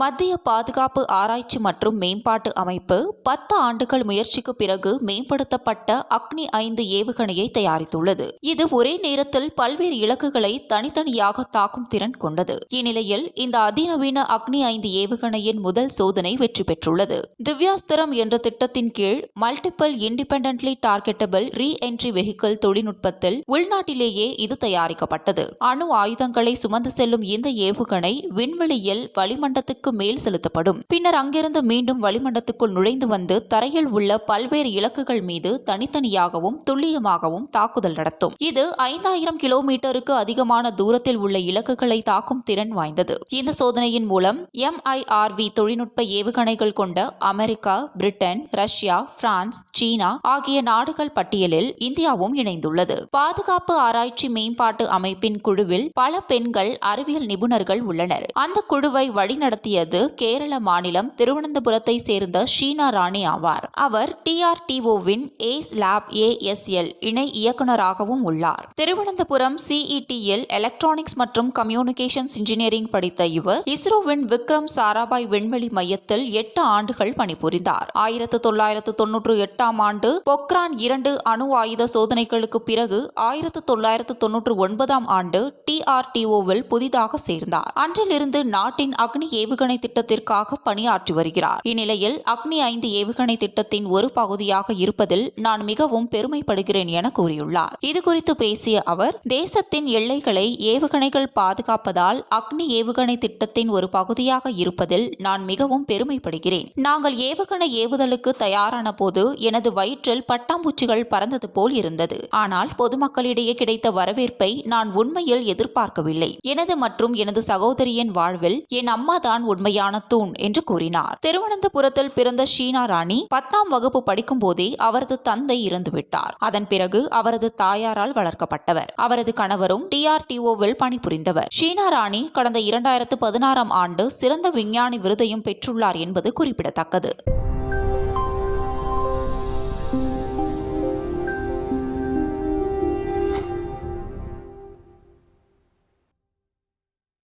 மத்திய பாதுகாப்பு ஆராய்ச்சி மற்றும் மேம்பாட்டு அமைப்பு பத்து ஆண்டுகள் முயற்சிக்கு பிறகு மேம்படுத்தப்பட்ட அக்னி ஐந்து ஏவுகணையை தயாரித்துள்ளது. இது ஒரே நேரத்தில் பல்வேறு இலக்குகளை தனித்தனியாக தாக்கும் திறன் கொண்டது. இந்நிலையில் இந்த அதிநவீன அக்னி ஐந்து ஏவுகணையின் முதல் சோதனை வெற்றி பெற்றுள்ளது. திவ்யாஸ்திரம் என்ற திட்டத்தின் கீழ் multiple independently targetable re entry vehicle தொழில்நுட்பத்தில் உள்நாட்டிலேயே இது தயாரிக்கப்பட்டது. அணு ஆயுதங்களை சுமந்து செல்லும் இந்த ஏவுகணை விண்வெளியில் வளிமண்டலத்துக்கு மேல் செலுத்தப்படும். பின்னர் அங்கிருந்து மீண்டும் வளிமண்டலத்துக்குள் நுழைந்து வந்து தரையில் உள்ள பல்வேறு இலக்குகள் மீது தனித்தனியாகவும் துல்லியமாகவும் தாக்குதல் நடத்தும். இது ஐந்தாயிரம் கிலோமீட்டருக்கு அதிகமான தூரத்தில் உள்ள இலக்குகளை தாக்கும் திறன் வாய்ந்தது. இந்த சோதனையின் மூலம் எம்ஐஆர்வி தொழில்நுட்ப ஏவுகணைகள் கொண்ட America Britain Russia France China ஆகிய நாடுகள் பட்டியலில் இந்தியாவும் இணைந்துள்ளது. பாதுகாப்பு ஆராய்ச்சி மேம்பாட்டு அமைப்பின் குழுவில் பல பெண்கள் அறிவியல் நிபுணர்கள் உள்ளனர். அந்த குழுவை வழிநடத்திய வழிநடத்தியது கேரள மாநிலம் திருவனந்தபுரத்தை சேர்ந்த ஷீனா ராணி ஆவார். அவர் டிஆர்டிஓவின் ஏஸ் லேப் ஏஎஸ்எல் இணை இயக்குநராகவும் உள்ளார். திருவனந்தபுரம் சிஇடியில் எலக்ட்ரானிக்ஸ் மற்றும் கம்யூனிகேஷன்ஸ் இன்ஜினியரிங் படித்த இவர் இஸ்ரோவின் விக்ரம் சாராபாய் விண்வெளி மையத்தில் எட்டு ஆண்டுகள் பணிபுரிந்தார். ஆயிரத்து தொள்ளாயிரத்து தொன்னூற்று எட்டாம் ஆண்டு பொக்ரான் இரண்டு அணு ஆயுத சோதனைகளுக்கு பிறகு ஆயிரத்து தொள்ளாயிரத்து தொன்னூற்று ஒன்பதாம் ஆண்டு டிஆர்டிஓவில் புதிதாக சேர்ந்தார். அன்றிலிருந்து நாட்டின் அக்னி ஏவுகணை திட்டத்திற்காக பணியாற்றி வருகிறார். இந்நிலையில் அக்னி ஐந்து ஏவுகணை திட்டத்தின் ஒரு பகுதியாக இருப்பதில் நான் மிகவும் பெருமைப்படுகிறேன் என கூறியுள்ளார். இதுகுறித்து பேசிய அவர் தேசத்தின் எல்லைகளை ஏவுகணைகள் பாதுகாப்பதால் அக்னி ஏவுகணை திட்டத்தின் ஒரு பகுதியாக இருப்பதில் நான் மிகவும் பெருமைப்படுகிறேன். நாங்கள் ஏவுகணை ஏவுதலுக்கு தயாரான போது எனது வயிற்றில் பட்டாம்பூச்சிகள் பறந்தது போல் இருந்தது. ஆனால் பொதுமக்களிடையே கிடைத்த வரவேற்பை நான் உண்மையில் எதிர்பார்க்கவில்லை. எனது மற்றும் எனது சகோதரியின் வாழ்வில் என் அம்மா தான் உண்மையான தூண் என்று கூறினார். திருவனந்தபுரத்தில் பிறந்த ஷீனா ராணி பத்தாம் வகுப்பு படிக்கும் போதே அவரது தந்தை இறந்துவிட்டார் அதன் பிறகு அவரது தாயாரால் வளர்க்கப்பட்டவர். அவரது கணவரும் டிஆர்டிஓவில் பணிபுரிந்தவர். ஷீனா ராணி கடந்த இரண்டாயிரத்து பதினாறாம் ஆண்டு சிறந்த விஞ்ஞானி விருதையும் பெற்றுள்ளார் என்பது குறிப்பிடத்தக்கது.